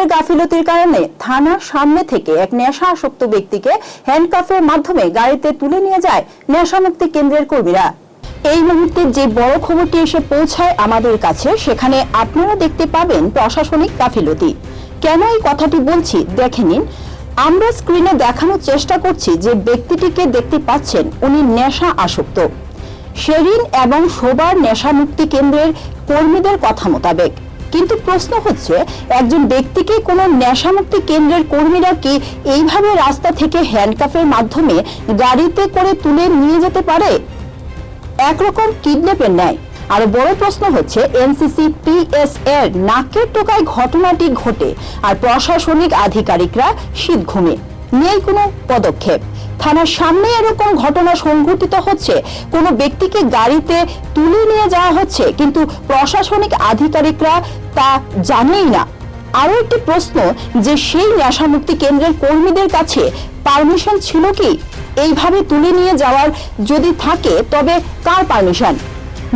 পুলিশদের গাফিলতির কারণে থানার সামনে থেকে এক নেশা আসক্ত ব্যক্তিকে হ্যান্ডকাফের মাধ্যমে গাড়িতে তুলে নিয়ে যায় নেশামুক্তি কেন্দ্রের কর্মীরা। এই মুহূর্তে যে বড় খবরটি এসে পৌঁছায় আমাদের কাছে, সেখানে আপনারা দেখতে পাবেন প্রশাসনিক গাফিলতি। কেন এই কথাটি বলছি? দেখে নিন। আমরা স্ক্রিনে দেখানোর চেষ্টা করছি যে ব্যক্তিটিকে দেখতে পাচ্ছেন উনি নেশা আসক্ত শেরিন এবং শোবার নেশামুক্তি কেন্দ্রের কর্মীদের কথা মোতাবেক। কিন্তু প্রশ্ন হচ্ছে, একজন ব্যক্তিকে কোনো নেশামুক্তি কেন্দ্রের কর্মীরা কি এইভাবে রাস্তা থেকে হ্যান্ডকাফের মাধ্যমে গাড়িতে করে তুলে নিয়ে যেতে পারে? একরকম কিডন্যাপের ন্যায়। আরও বড় প্রশ্ন হচ্ছে, এনসিসি পিএস এর নাকের টোকায় ঘটনাটি ঘটে আর প্রশাসনিক আধিকারিকরা শীত ঘুমে নেই কোনো পদক্ষেপ। থানার সামনে এরকম ঘটনা সংঘটিত হচ্ছে। কোনো ব্যক্তিকে গাড়িতে তুলে নিয়ে যাওয়া হচ্ছে, কিন্তু প্রশাসনিক আধিকারিকরা তা জানেই না। আরও একটি প্রশ্ন, যে সেই নেশামুক্তি কেন্দ্রের কর্মীদের কাছে পারমিশন ছিল কি? এইভাবে তুলে নিয়ে যাওয়ার যদি থাকে, তবে কার পারমিশন?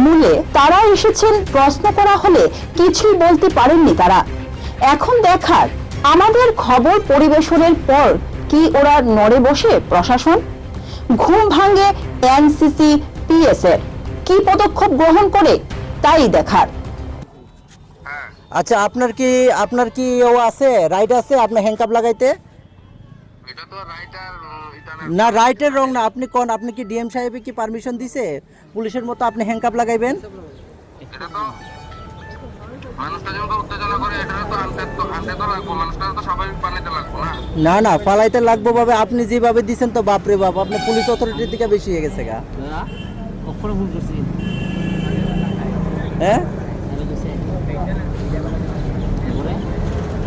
মূলে তারা এসেছেন, প্রশ্ন করা হলে কিছুই বলতে পারেননি তারা। এখন দেখার, আমাদের খবর পরিবেশনের পর কি ওরা নড়ে বসে প্রশাসন? ঘুম ভাঙে এনসিসি পিএস এর কি পদক্ষেপ গ্রহণ করে তাই দেখার। আচ্ছা আপনার কি আপনার কি ও আছে রাইট আছে আপনার হ্যান্ডকাপ লাগাইতে? এটা তো রাইটার এটা না। না রাইটের রং না আপনি কোন আপনি কি ডিএম সাহেবে কি পারমিশন দিছে? পুলিশের মতো আপনি হ্যান্ডকাপ লাগাইবেন? এটা তো মানুষটা যেমন উত্তেজনা করে এটা তো আনতে তো আনতে তো লাগবো মানুষটা তো স্বাভাবিক পানিতে লাগবো না? না না ফালাইতে লাগবো ভাবে আপনি যেভাবে দিছেন তো বাপরে বাপ আপনি পুলিশ অথরিটির দিকে বেশি হয়ে গেছে গা। কখনো ভুল করছি। হ্যাঁ?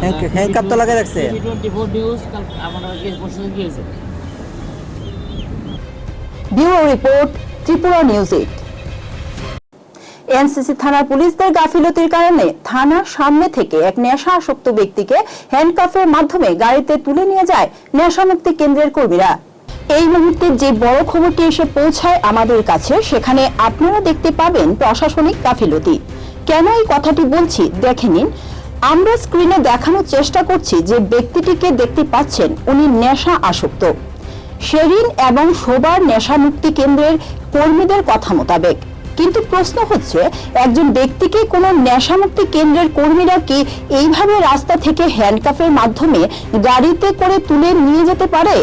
হ্যান্ড- হ্যান্ডকাপ তো লাগাই রাখছে। Bureau report Tripura news eight NCC থানার পুলিশদের গাফিলতির কারণে থানার সামনে থেকে এক নেশা আসক্ত ব্যক্তিকে হ্যান্ডকাফের মাধ্যমে গাড়িতে তুলে নিয়ে যায় নেশামুক্তি কেন্দ্রের কর্মীরা। এই মুহূর্তে যে বড় খবরটি এসে পৌঁছায় আমাদের কাছে, সেখানে আপনারা দেখতে পাবেন প্রশাসনিক গাফিলতি। কেন এই কথাটি বলছি? দেখে নিন। আমরা স্ক্রিনে দেখানোর চেষ্টা করছি যে ব্যক্তিটিকে দেখতে পাচ্ছেন উনি নেশা আসক্ত শেরিন এবং শোবার নেশামুক্তি কেন্দ্রের কর্মীদের কথা মোতাবেক। কিন্তু প্রশ্ন হচ্ছে, একজন ব্যক্তিকে কোনো নেশামুক্তি কেন্দ্রের কর্মীরা কি এইভাবে রাস্তা থেকে হ্যান্ডকাফের মাধ্যমে গাড়িতে করে তুলে নিয়ে যেতে পারে?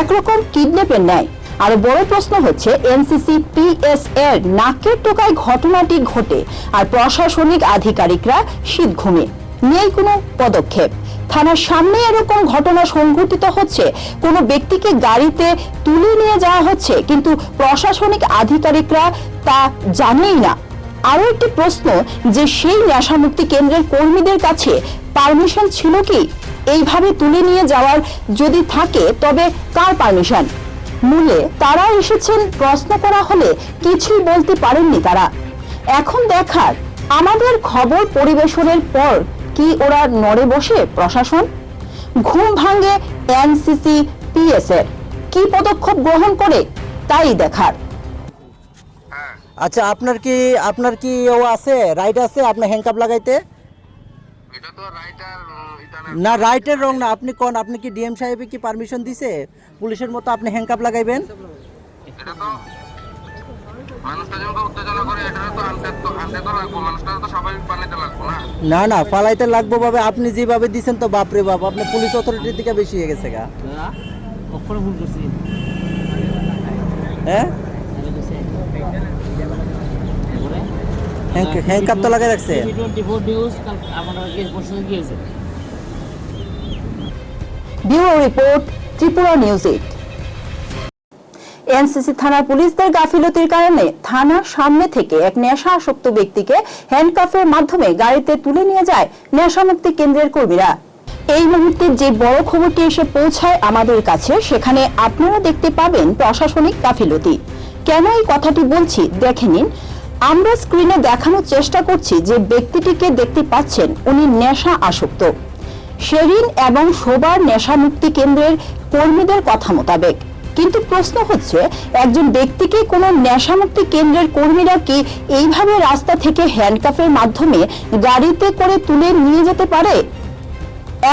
একরকম কিডন্যাপের ন্যায়। আর বড় প্রশ্ন হচ্ছে, এনসিসি পিএস এর নাকের টোকায় ঘটনাটি ঘটে আর প্রশাসনিক আধিকারিকরা শীত ঘুমে। নেই কোনো পদক্ষেপ। থানার সামনে এরকম ঘটনা সংঘটিত হচ্ছে, কোনো ব্যক্তিকে গাড়িতে তুলে নিয়ে যাওয়া হচ্ছে, কিন্তু প্রশাসনিক আধিকারিকরা তা জানেই না। আরও একটি প্রশ্ন, যে সেই নেশামুক্তি কেন্দ্রের কর্মীদের কাছে পারমিশন ছিল কি? এইভাবে তুলে নিয়ে যাওয়ার যদি থাকে, তবে কার পারমিশন? মূলে তারা এসেছেন, প্রশ্ন করা হলে কিছুই বলতে পারেননি তারা। এখন দেখার, আমাদের খবর পরিবেশনের পর কি ওরা নড়ে বসে প্রশাসন? ঘুম ভাঙে এনসিসি পিএস এর কি পদক্ষেপ গ্রহণ করে? তাই দেখার। আচ্ছা আপনার কি আপনার কি ও আছে রাইট আছে আপনার হ্যান্ডকাপ লাগাইতে? এটা তো রাইটার না না রাইটের রং না। আপনি কোন আপনি কি ডিএম সাহেবে কি পারমিশন দিছে? পুলিশের মতো আপনি হ্যান্ডকাপ লাগাইবেন? এটা তো মানুষটা যেমন তো উত্তেজনা করে এটা তো আনতে তো আনতে তো লাগবো। মানুষটা তো স্বাভাবিক পানিতে লাগবো না। না না ফালাইতে লাগবো ভাবে আপনি যেভাবে দিছেন তো বাপরে বাপ আপনি পুলিশ অথরিটির দিকে বেশি হয়ে? গেছে গা হ্যাঁ? তো রাখছে। ফোর নিউজ কাল আমরা বসে গিয়েছে। Bureau report Tripura news eight. NCC থানার পুলিশদের গাফিলতির কারণে থানার সামনে থেকে এক নেশা আসক্ত ব্যক্তিকে হ্যান্ডকাফের মাধ্যমে গাড়িতে তুলে নিয়ে যায় নেশামুক্তি কেন্দ্রের কর্মীরা। এই মুহূর্তে যে বড় খবরটি এসে পৌঁছায় আমাদের কাছে সেখানে আপনারা দেখতে পাবেন প্রশাসনিক গাফিলতি। কেন এই কথাটি বলছি? দেখে নিন। আমরা স্ক্রিনে দেখানোর চেষ্টা করছি যে ব্যক্তিটিকে দেখতে পাচ্ছেন, উনি নেশা আসক্ত। শেরিন এবং শোবার নেশামুক্তি কেন্দ্রের কর্মীদের কথা মোতাবেক। কিন্তু প্রশ্ন হচ্ছে, একজন ব্যক্তিকে কোনো নেশামুক্তি কেন্দ্রের কর্মীরা কি এইভাবে রাস্তা থেকে হ্যান্ডকাফের মাধ্যমে গাড়িতে করে তুলে নিয়ে যেতে পারে?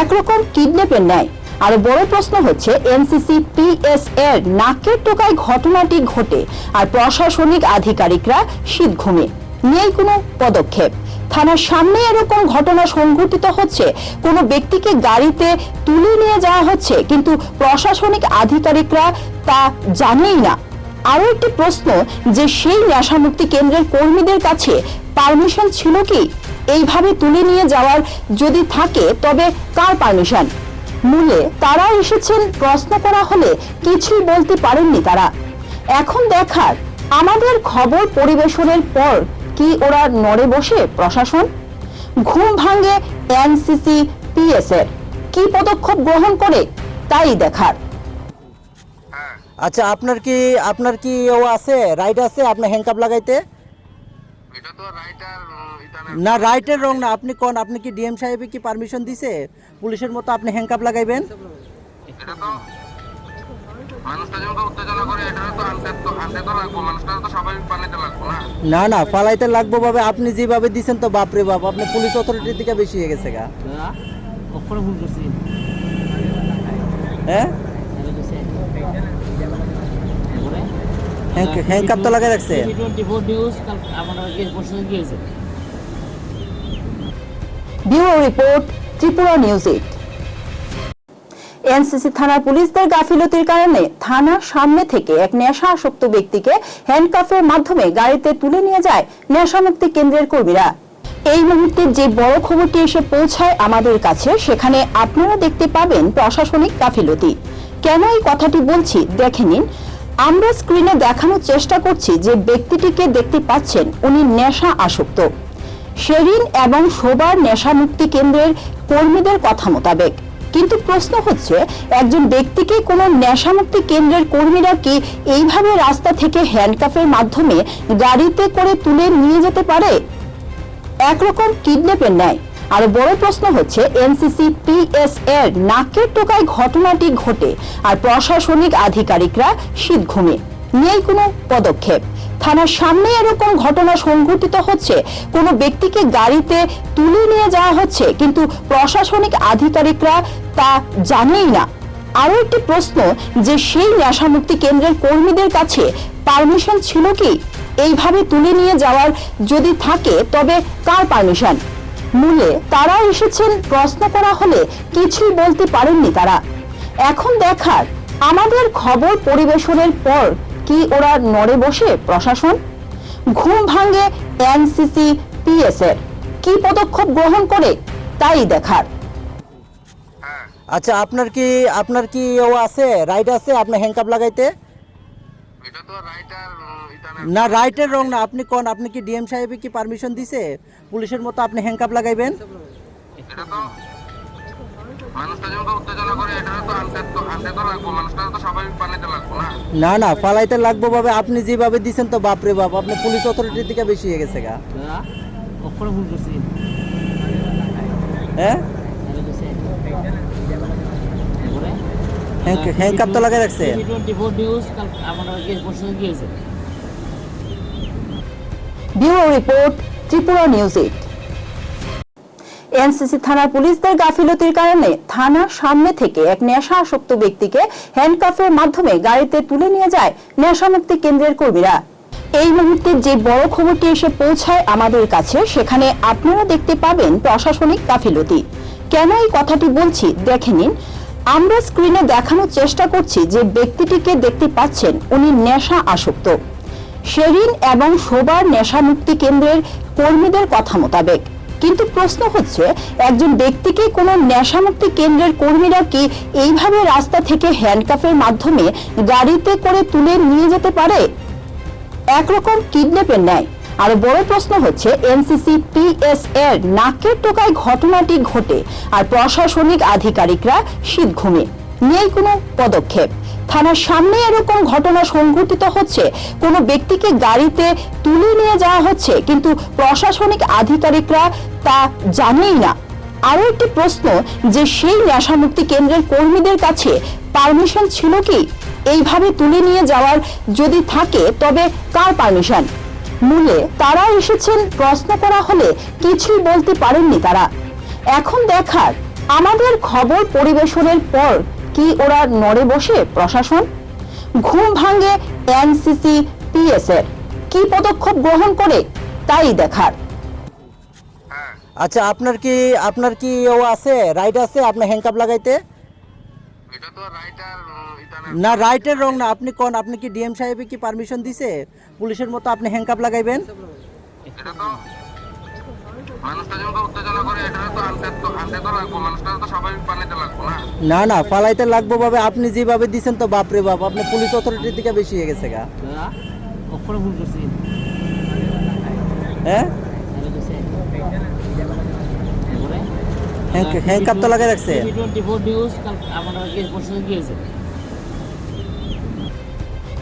একরকম কিডন্যাপের ন্যায়। আরও বড় প্রশ্ন হচ্ছে, এনসিসি পিএস এর নাকের টোকায় ঘটনাটি ঘটে আর প্রশাসনিক আধিকারিকরা শীত ঘুমে নেই কোনো পদক্ষেপ। থানার সামনে এরকম ঘটনা সংঘটিত হচ্ছে, কোনো ব্যক্তিকে গাড়িতে তুলে নিয়ে যাওয়া হচ্ছে, কিন্তু প্রশাসনিক আধিকারিকরা তা জানেই না। আরও একটি প্রশ্ন, যে সেই নেশামুক্তি কেন্দ্রের কর্মীদের কাছে পারমিশন ছিল কি? এইভাবে তুলে নিয়ে যাওয়ার যদি থাকে, তবে কার পারমিশন? মূলে তারা এসেছেন প্রশ্ন করা হলে কিছুই বলতে পারেননি তারা। এখন দেখার আমাদের খবর পরিবেশনের পর কি ওরা নড়ে বসে প্রশাসন? ঘুম ভাঙে এনসিসি পিএস এর কি পদক্ষেপ গ্রহণ করে তাই দেখার। আচ্ছা আপনার কি আপনার কি ও আছে রাইট আছে আপনার হ্যান্ডকাপ লাগাইতে? এটা তো রাইটার না রাইটের রং না আপনি কোন আপনি কি ডিএম সাহেবে কি পারমিশন দিছে পুলিশের মতো আপনি হ্যান্ডকাপ লাগাইবেন না না না ফালাইতে লাগবো ভাবে আপনি যেভাবে দিছেন তো বাপরে বাপ আপনি পুলিশ অথরিটির দিকে বেশি হয়ে গেছে গা হ্যাঁ হ্যান্ডকাপ তো লাগাই রাখছে bureau report, Tripura news eight. NCC থানার পুলিশদের গাফিলতির কারণে থানার সামনে থেকে এক নেশা আসক্ত ব্যক্তিকে হ্যান্ডকাফের মাধ্যমে গাড়িতে তুলে নিয়ে যায় নেশামুক্তি কেন্দ্রের কর্মীরা। এই মুহূর্তে যে বড় খবরটি এসে পৌঁছায় আমাদের কাছে, সেখানে আপনারা দেখতে পাবেন প্রশাসনিক গাফিলতি। কেন এই কথাটি বলছি দেখে নিন। আমরা স্ক্রিনে দেখানোর চেষ্টা করছি যে ব্যক্তিটিকে দেখতে পাচ্ছেন, উনি নেশা আসক্ত শেরিন এবং শোবার নেশামুক্তি কেন্দ্রের কর্মীদের কথা মোতাবেক। কিন্তু প্রশ্ন হচ্ছে, একজন ব্যক্তিকে কোনো নেশামুক্তি কেন্দ্রের কর্মীরা কি এইভাবে রাস্তা থেকে হ্যান্ডকাফের মাধ্যমে গাড়িতে করে তুলে নিয়ে যেতে পারে? একরকম কিডন্যাপের ন্যায়। আর বড় প্রশ্ন হচ্ছে, এনসিসি পিএস এর নাকের টোকায় ঘটনাটি ঘটে আর প্রশাসনিক আধিকারিকরা শীত ঘুমে নেই কোনো পদক্ষেপ। থানার সামনে এরকম ঘটনা সংঘটিত হচ্ছে। কোনো ব্যক্তিকে গাড়িতে তুলে নিয়ে যাওয়া হচ্ছে, কিন্তু প্রশাসনিক আধিকারিকরা তা জানেই না। আরও একটি প্রশ্ন, যে সেই নেশামুক্তি কেন্দ্রের কর্মীদের কাছে পারমিশন ছিল কি? এইভাবে তুলে নিয়ে যাওয়ার যদি থাকে, তবে কার পারমিশন? মূলে তারা এসেছেন, প্রশ্ন করা হলে কিছুই বলতে পারেননি তারা। এখন দেখার, আমাদের খবর পরিবেশনের পর কি ওরা নড়ে বসে প্রশাসন? ঘুম ভাঙে এনসিসি পিএস এর কি পদক্ষেপ গ্রহণ করে তাই দেখার। আচ্ছা আপনার কি আপনার কি ও আছে রাইট আছে আপনার হ্যান্ডকাপ লাগাইতে? এটা তো রাইটার এটা না। রাইটের রং না আপনি কোন আপনি কি ডিএম সাহেবে কি পারমিশন দিছে? পুলিশের মতো আপনি হ্যান্ডকাপ লাগাইবেন? এটা তো মানুষটা যেমন উত্তেজনা করে এটা তো আনতে তো আনতে তো লাগবো। মানুষটা তো স্বাভাবিক পানিতে লাগবো না? না না ফালাইতে লাগবো ভাবে আপনি যেভাবে দিছেন তো বাপরে বাপ আপনি পুলিশ অথরিটির দিকে বেশি হয়ে গেছে গা। কখনো ভুল করছি। হ্যাঁ? হ্যান্ডকাপ তো লাগাই রাখছে। পরশু গিয়েছে। Bureau report Tripura news eight. NCC থানার পুলিশদের গাফিলতির কারণে থানার সামনে থেকে এক নেশা আসক্ত ব্যক্তিকে হ্যান্ডকাফের মাধ্যমে গাড়িতে তুলে নিয়ে যায় নেশামুক্তি কেন্দ্রের কর্মীরা। এই মুহূর্তে যে বড় খবরটি এসে পৌঁছায় আমাদের কাছে, সেখানে আপনারা দেখতে পাবেন প্রশাসনিক গাফিলতি। কেন এই কথাটি বলছি? দেখে নিন। আমরা স্ক্রিনে দেখানোর চেষ্টা করছি যে ব্যক্তিটিকে দেখতে পাচ্ছেন, উনি নেশা আসক্ত শেরিন এবং শোবার নেশামুক্তি কেন্দ্রের কর্মীদের কথা মোতাবেক। কিন্তু প্রশ্ন হচ্ছে, একজন ব্যক্তিকে কোনো নেশামুক্তি কেন্দ্রের কর্মীরা কি এইভাবে রাস্তা থেকে হ্যান্ডকাফের মাধ্যমে গাড়িতে করে তুলে নিয়ে যেতে পারে? একরকম কিডন্যাপের ন্যায়। আরও বড় প্রশ্ন হচ্ছে, এনসিসি পিএস এর নাকের টোকায় ঘটনাটি ঘটে আর প্রশাসনিক আধিকারিকরা শীত ঘুমে নেই কোনো পদক্ষেপ। থানার সামনে এরকম ঘটনা সংঘটিত হচ্ছে। কোনো ব্যক্তিকে গাড়িতে তুলে নিয়ে যাওয়া হচ্ছে, কিন্তু প্রশাসনিক আধিকারিকরা তা জানেই না। আরও একটি প্রশ্ন, যে সেই নেশামুক্তি কেন্দ্রের কর্মীদের কাছে পারমিশন ছিল কি? এইভাবে তুলে নিয়ে যাওয়ার যদি থাকে, তবে কার পারমিশন? মূলে তারা এসেছেন, প্রশ্ন করা হলে কিছুই বলতে পারেননি তারা। এখন দেখার, আমাদের খবর পরিবেশনের পর কি ওরা নড়ে বসে প্রশাসন? ঘুম ভাঙে এনসিসি পিএস এর কি পদক্ষেপ গ্রহণ করে তাই দেখার। আচ্ছা আপনার কি আপনার কি ও আছে রাইট আছে আপনার হ্যান্ডকাপ লাগাইতে? এটা তো রাইটার ইন্টারনেট না রাইটের রং না আপনি কোন আপনি কি ডিএম সাহেবে কি পারমিশন দিছে? পুলিশের মতো আপনি হ্যান্ডকাপ লাগাইবেন? এটা তো মানুষটা যেমন উত্তেজনা করে এটা তো আনতে তো আনতে তো লাগবো মানুষটা তো স্বাভাবিক পানিতে লাগবো না? না না ফালাইতে লাগবো ভাবে আপনি যেভাবে দিছেন তো বাপরে বাপ আপনি পুলিশ অথরিটির দিকে বেশি হয়ে গেছে গা। কখনো ভুল করছি। হ্যাঁ? তো লাগাই রাখছে।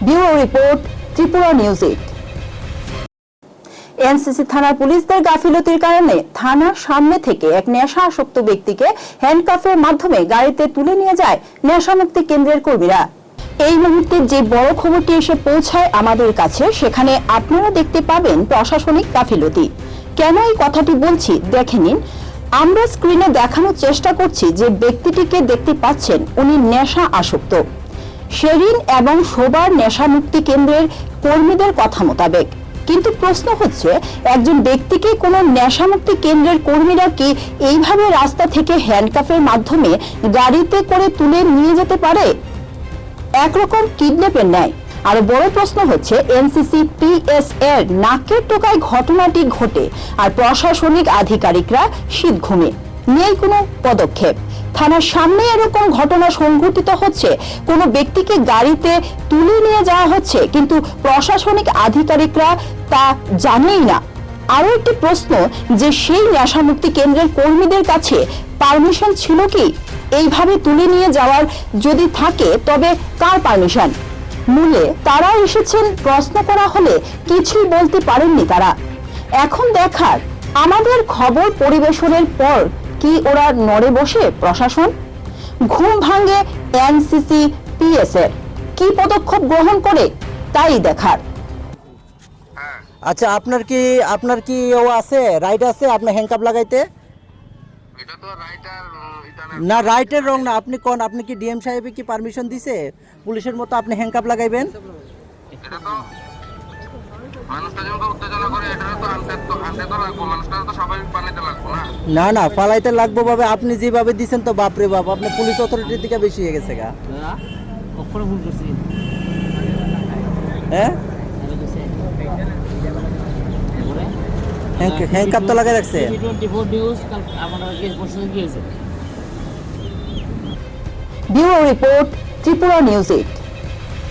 Bureau report Tripura news eight NCC থানার পুলিশদের গাফিলতির কারণে থানার সামনে থেকে এক নেশা আসক্ত ব্যক্তিকে হ্যান্ডকাফের মাধ্যমে গাড়িতে তুলে নিয়ে যায় নেশামুক্তি কেন্দ্রের কর্মীরা। এই মুহূর্তে যে বড় খবরটি এসে পৌঁছায় আমাদের কাছে, সেখানে আপনারা দেখতে পাবেন প্রশাসনিক গাফিলতি। কেন এই কথাটি বলছি? দেখে নিন। আমরা স্ক্রিনে দেখানোর চেষ্টা করছি যে ব্যক্তিটিকে দেখতে পাচ্ছেন উনি নেশা আসক্ত শেরিন এবং শোবার নেশামুক্তি কেন্দ্রের কর্মীদের কথা মোতাবেক। কিন্তু প্রশ্ন হচ্ছে, একজন ব্যক্তিকে কোনো নেশামুক্তি কেন্দ্রের কর্মীরা কি এইভাবে রাস্তা থেকে হ্যান্ডকাফের মাধ্যমে গাড়িতে করে তুলে নিয়ে যেতে পারে? একরকম কিডন্যাপের ন্যায়। আর বড় প্রশ্ন হচ্ছে, এনসিসি পিএস এর নাকের টোকায় ঘটনাটি ঘটে আর প্রশাসনিক আধিকারিকরা শীত ঘুমে নেই কোনো পদক্ষেপ। থানার সামনে এরকম ঘটনা সংঘটিত হচ্ছে। কোনো ব্যক্তিকে গাড়িতে তুলে নিয়ে যাওয়া হচ্ছে, কিন্তু প্রশাসনিক আধিকারিকরা তা জানেই না। আরও একটি প্রশ্ন, যে সেই নেশামুক্তি কেন্দ্রের কর্মীদের কাছে পারমিশন ছিল কি? এইভাবে তুলে নিয়ে যাওয়ার যদি থাকে, তবে কার পারমিশন? মূলে তারা এসেছেন, প্রশ্ন করা হলে কিছুই বলতে পারেননি তারা। এখন দেখার, আমাদের খবর পরিবেশনের পর কি ওরা নড়ে বসে প্রশাসন? ঘুম ভাঙে এনসিসি পিএস এর কি পদক্ষেপ গ্রহণ করে তাই দেখার। আচ্ছা আপনার কি আপনার কি ও আছে রাইট আছে আপনার হ্যান্ডকাপ লাগাইতে? এটা তো রাইটার না রাইটের রং না আপনি কোন আপনি কি ডিএম সাহেবে কি পারমিশন দিছে? পুলিশের মতো আপনি হ্যান্ডকাপ লাগাইবেন? এটা তো মানুষটা যেমন উত্তেজনা করে এটা তো আনতে তো আনতে তো লাগবো মানুষটা তো স্বাভাবিক পানিতে লাগবো না? না না ফালাইতে লাগবো ভাবে আপনি যেভাবে দিছেন তো বাপরে বাপ আপনি পুলিশ অথরিটির দিকে বেশি হয়ে গেছে গা। কখনো ভুল করছি। হ্যাঁ হ্যান্ড- হ্যান্ডকাপ তো লাগাই রাখছে। Bureau report Tripura news eight